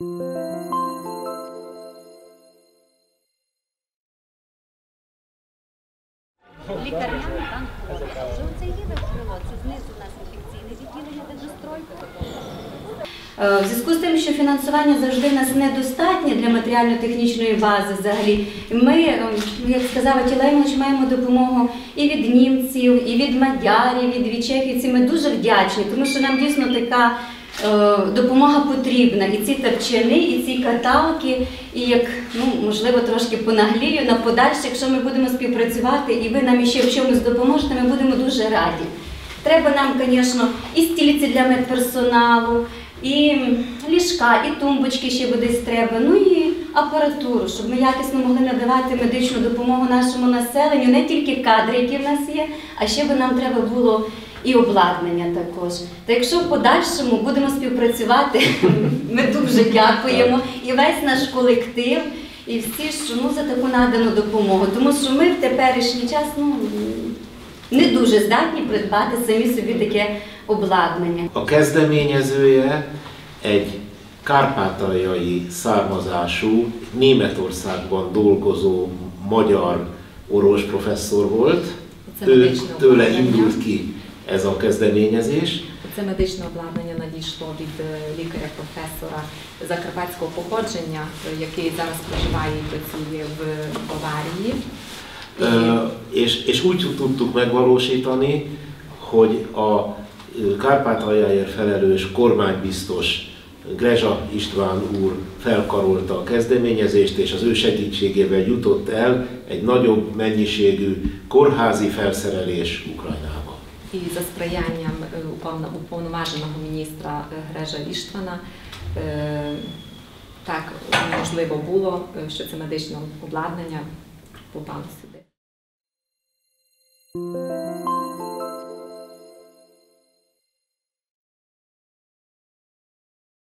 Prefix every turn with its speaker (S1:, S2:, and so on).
S1: Лікарняний банк хворих. Вже оце ліве крило, це знизу у нас інфекційне відділення, де вже стройка.
S2: Е, В зв'язку з тим, що фінансування завжди нас недостатнє для матеріально-технічної бази взагалі, ми, е, як сказав Атіла Іванович, маємо допомогу і від німців, і від мадярів, і від чехів. Ми дуже вдячні, тому що нам дійсно така допомога потрібна. І ці тапчани, і ці каталки, і як, ну, можливо, трошки понаглію на подальше, якщо ми будемо співпрацювати, і ви нам ще в чомусь допоможете, ми будемо дуже раді. Треба нам, звісно, і стільці для медперсоналу, і ліжка, і тумбочки ще би десь треба, ну і апаратуру, щоб ми якісно могли надавати медичну допомогу нашому населенню, не тільки кадри, які в нас є, а ще би нам треба було і обладнання також. Та якщо в подальшому будемо співпрацювати, ми дуже дякуємо і весь наш колектив, і всі, що ну за таку надану допомогу. Тому що ми в теперішній час ну, не дуже здатні придбати самі собі таке обладнання.
S3: A kezdeményezője egy kárpátaljai származású, Németországban dolgozó magyar orvos professzor volt. Ő, tőle indult ki ez a kezdeményezés.
S4: Це медичне обладнання надійшло від е, лікаря-професора закарпатського походження, е, який зараз проживає і працює в Баварії.
S3: Ö, és, és úgy tudtuk megvalósítani, hogy a ö, Kárpátaljáért felelős kormánybiztos Grezsa István úr felkarolta a kezdeményezést, és az ő segítségével jutott el egy nagyobb mennyiségű kórházi felszerelés Ukrajnába.
S4: І за сприянням е, уповноваженого міністра е, Грежа Іштвана е, так можливо було, що це медичне обладнання попало сюди.